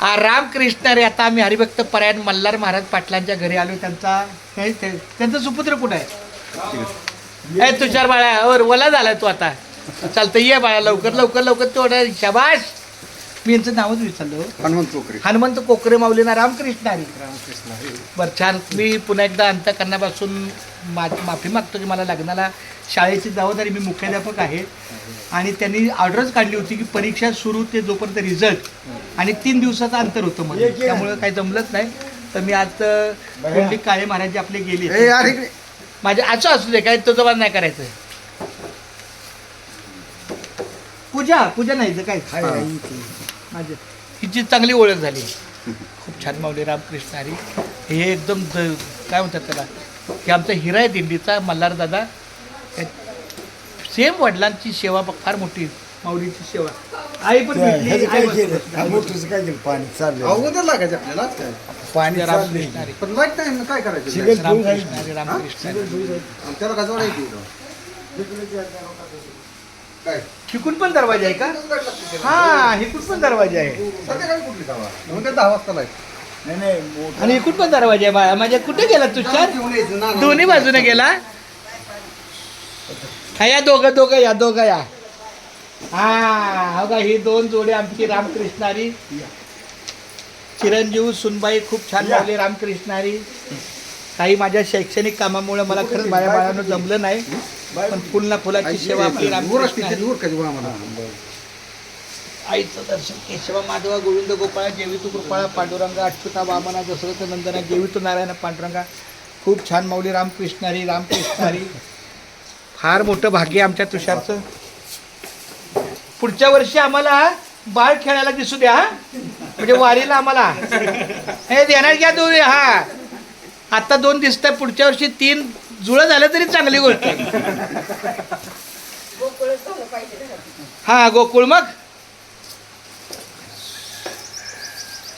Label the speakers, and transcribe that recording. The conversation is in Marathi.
Speaker 1: आ, रामकृष्ण रे आता आम्ही हरिभक्त परायण मल्हार महाराज पाटलांच्या घरी आलो त्यांचा त्यांचा सुपुत्र कुठं आहे? ए तुषार बाळा और वला झालाय तू आता. चालतं ये बाळा लवकर लवकर लवकर थोडं शाबाश मी यांचं नावच विचारलं
Speaker 2: हनुमंत चोकरे
Speaker 1: हनुमंत कोकरे माऊलीना रामकृष्ण हरी.
Speaker 2: रामकृष्ण
Speaker 1: बरं छान. मी पुन्हा एकदा अंतकरणापासून मा माफी मागतो की मला लग्नाला शाळेची जबाबदारी मी मुख्याध्यापक आहे. आणि त्यांनी ऑर्डरच काढली होती की परीक्षा सुरू ते जोपर्यंत रिझल्ट आणि तीन दिवसाचं अंतर होतं मध्ये. त्यामुळं काही जमलंच नाही. तर मी आज पंडित काळे महाराज जे आपले
Speaker 2: ए
Speaker 1: गेले
Speaker 2: यार इकडे.
Speaker 1: माझे असं असू दे काय तुझं नाही करायचं. पूजा पूजा नाही तर काय? माझे. हिची चांगली ओळख झाली. खूप छान माऊली रामकृष्ण हरी. हे एकदम द- काय म्हणतात त्याला? हे आमचा हिरा आहे दिंडीचा मल्हार दादा. सेम वडिलांची सेवा बघ, फार मोठी माऊलीची सेवा. आई पण भेटली, आई
Speaker 3: काय
Speaker 1: बसली.
Speaker 3: केलं मोठंच काय केलं? पाणी चाललं
Speaker 2: लागायचे आपल्याला काय?
Speaker 3: पाणी चाललंय
Speaker 1: रामकृष्ण हरी.
Speaker 2: पण लाइट नाही ना काय करायचं?
Speaker 3: शिगल फुल
Speaker 1: रामकृष्ण
Speaker 3: आहे
Speaker 1: हरी रामकृष्ण हरी.
Speaker 2: आणि त्याला काय जोडायची काय?
Speaker 1: हिकून पण दरवाजा आहे का? हा हिकून पण दरवाजा आहे.
Speaker 2: संध्याकाळी कुठली जावा? म्हणजे दहा वाजता लाइट
Speaker 3: नाही नाही मोठं.
Speaker 1: आणि इकडून पण दरवाजा आहे बाळा माझ्या कुठे गेला तुषार
Speaker 2: घेऊन यायचं ना
Speaker 1: दोन्ही बाजूने गेला? हा या दोघं दोघं या दोघं या. हा हो का ही दोन जोडी आमची रामकृष्णारी. चिरंजीव सुनबाई खूप छान लावले रामकृष्णारी. काही माझ्या शैक्षणिक कामामुळे मला खरंच बाया बाळांना जमलं नाही पण फुल ना फुलाची सेवा आपली रामकृष्ण आईचं दर्शन केशवा माधवा गोविंद गोपाळ जेवितू कृपाळा पांडुरंगा अच्युता वामना दशरथ नंदना जेवितू नारायण पांडुरंगा. खूप छान माऊली रामकृष्णारी रामकृष्णारी फार मोठं भाग्य आमच्या तुषारचं. पुढच्या वर्षी आम्हाला बाळ खेळायला दिसू द्या हा? म्हणजे वारीला आम्हाला. हे देणार घ्या दोन हा. आता दोन दिसत पुढच्या वर्षी तीन जुळं झालं तरी चांगली गोष्ट. आहे हा गोकुळ मग?